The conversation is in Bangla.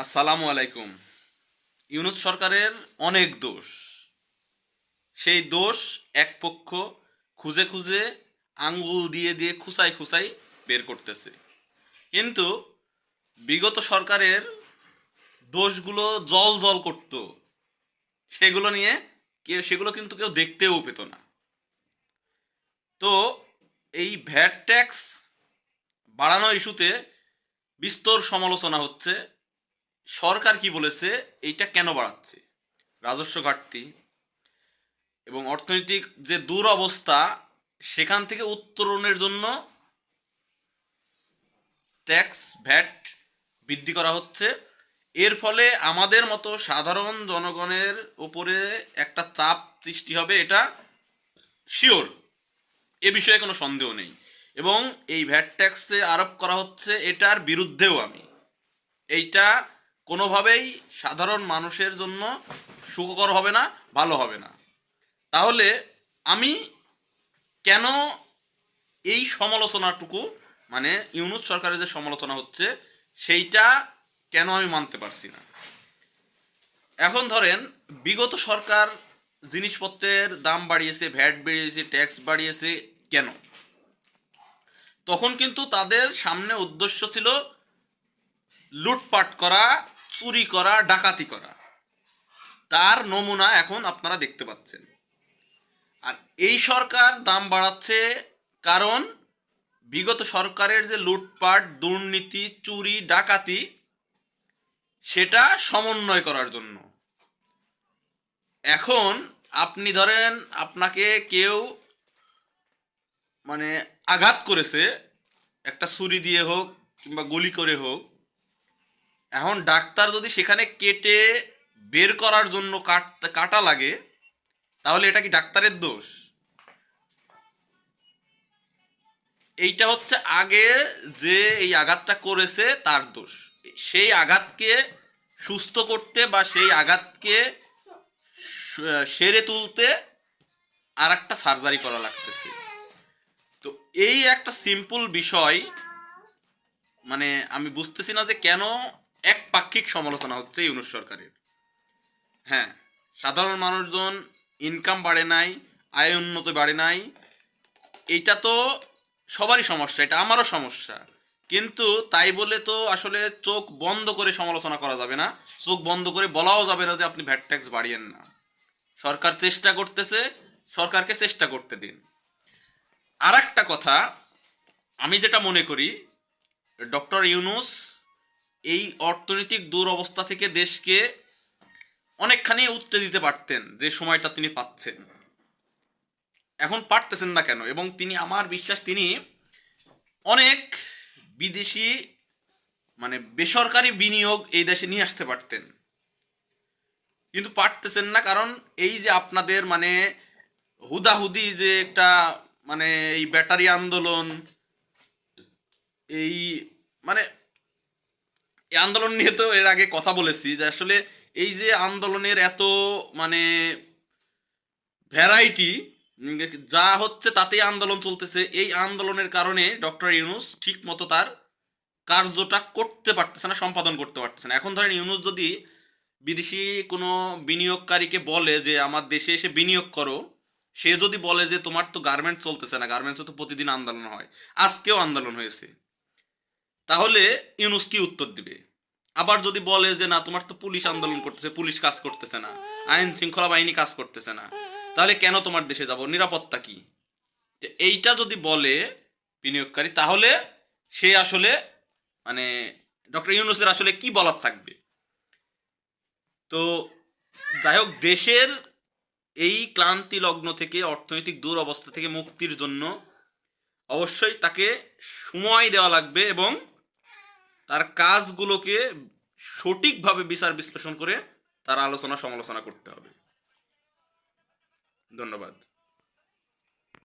আসসালামু আলাইকুম। ইউনুস সরকারের অনেক দোষ। সেই দোষ এক পক্ষ খুঁজে খুঁজে আঙ্গুল দিয়ে দিয়ে খুসাই খুসাই বের করতেছে। কিন্তু বিগত সরকারের দোষগুলো জল জল করত। সেগুলো নিয়ে কেউ, সেগুলো কিন্তু কেউ দেখতেও পেত না। তো এই ভ্যাট ট্যাক্স বাড়ানো ইস্যুতে বিস্তর সমালোচনা হচ্ছে। সরকার কি বলেছে, এইটা কেন বাড়াচ্ছে? রাজস্ব ঘাটতি এবং অর্থনৈতিক যে দুরবস্থা, সেখান থেকে উত্তরণের জন্য ট্যাক্স, ভ্যাট বৃদ্ধি করা হচ্ছে। এর ফলে আমাদের মতো সাধারণ জনগণের উপরে একটা চাপ সৃষ্টি হবে, এটা শিওর। এ বিষয়ে কোনো সন্দেহ নেই। এবং এই ভ্যাট ট্যাক্সে আরোপ করা হচ্ছে, এটার বিরুদ্ধেও আমি। এইটা কোনোভাবেই সাধারণ মানুষের জন্য সুখকর হবে না, ভালো হবে না। তাহলে আমি কেন এই সমালোচনাটুকু মানে ইউনুস সরকারের যে সমালোচনা হচ্ছে, সেইটা কেন আমি মানতে পারছি না? এখন ধরেন, বিগত সরকার জিনিসপত্রের দাম বাড়িয়েছে, ভ্যাট বাড়িয়েছে, ট্যাক্স বাড়িয়েছে কেন? তখন কিন্তু তাদের সামনে উদ্দেশ্য ছিল লুটপাট করা চুরি করা, ডাকাতি করা। তার নমুনা এখন আপনারা দেখতে পাচ্ছেন। আর এই সরকার দাম বাড়াচ্ছে কারণ বিগত সরকারের যে লুটপাট, দুর্নীতি, চুরি, ডাকাতি, সেটা সমন্বয় করার জন্য। এখন আপনি ধরেন আপনাকে কেউ মানে আঘাত করেছে, একটা ছুরি দিয়ে হোক কিংবা গুলি করে হোক এখন ডাক্তার যদি সেখানে কেটে বের করার জন্য কাট, কাটা লাগে, তাহলে এটা কি ডাক্তারের দোষ? এইটা হচ্ছে আগে যে এই আঘাতটা করেছে তার দোষ। সেই আঘাতকে সুস্থ করতে বা সেই আঘাতকে সেরে তুলতে আর একটা সার্জারি করা লাগতেছে। তো এই একটা সিম্পল বিষয় মানে আমি বুঝতেছি না যে কেন এক পাক্ষিক সমালোচনা হচ্ছে ইউনুস সরকারের। হ্যাঁ সাধারণ মানুষজন ইনকাম বাড়ে নাই, আয় উন্নত বাড়ে নাই, এটা তো সবারই সমস্যা, এটা আমারও সমস্যা। কিন্তু তাই বলে তো আসলে চোখ বন্ধ করে সমালোচনা করা যাবে না, চোখ বন্ধ করে বলাও যাবে না যে আপনি ভ্যাট ট্যাক্স বাড়িয়েন না। সরকার চেষ্টা করতেছে, সরকারকে চেষ্টা করতে দিন। আর একটা কথা, আমি যেটা মনে করি, ডক্টর ইউনুস এই অর্থনৈতিক দুরবস্থা থেকে দেশকে অনেকখানি উত্তে দিতে পারতেন যে সময়টা তিনি পাচ্ছেন। এখন পারতেছেন না কেন? এবং তিনি, আমার বিশ্বাস, তিনি অনেক বিদেশি মানে বেসরকারি বিনিয়োগ এই দেশে নিয়ে আসতে পারতেন। কিন্তু পারতেছেন না কারণ এই যে আপনাদের মানে হুদাহুদি যে একটা মানে এই ব্যাটারি আন্দোলন, এই মানে এই আন্দোলন নিয়ে তো এর আগে কথা বলেছি যে আসলে এই যে আন্দোলনের এত মানে ভ্যারাইটি যা হচ্ছে তাতেই আন্দোলন চলতেছে, এই আন্দোলনের কারণে ডক্টর ইউনুস ঠিক মতো তার কার্যটা করতে পারতেছে না, সম্পাদন করতে পারতেছে না। এখন ধরেন ইউনুস যদি বিদেশি কোনো বিনিয়োগকারীকে বলে যে, আমার দেশে এসে বিনিয়োগ করো, সে যদি বলে যে, তোমার তো গার্মেন্টস চলতেছে না গার্মেন্টসে তো প্রতিদিন আন্দোলন হয়। আজকেও আন্দোলন হয়েছে। তাহলে ইউনুস কি উত্তর দিবে? আবার যদি বলে যে, না, তোমার তো পুলিশ আন্দোলন করতেছে, পুলিশ কাজ করতেছে না, আইন শৃঙ্খলা বাহিনী কাজ করতেছে না, তাহলে কেন তোমার দেশে যাব? নিরাপত্তা কি? এইটা যদি বলে বিনিয়োগকারী, তাহলে সে আসলে মানে ডক্টর ইউনুসের আসলে কি বলার থাকবে? তো যাই হোক, দেশের এই ক্লান্তি লগ্ন থেকে, অর্থনৈতিক দুরবস্থা থেকে মুক্তির জন্য অবশ্যই তাকে সময় দেওয়া লাগবে এবং তার কাজগুলোকে সঠিকভাবে বিচার বিশ্লেষণ করে তার আলোচনা সমালোচনা করতে হবে। ধন্যবাদ।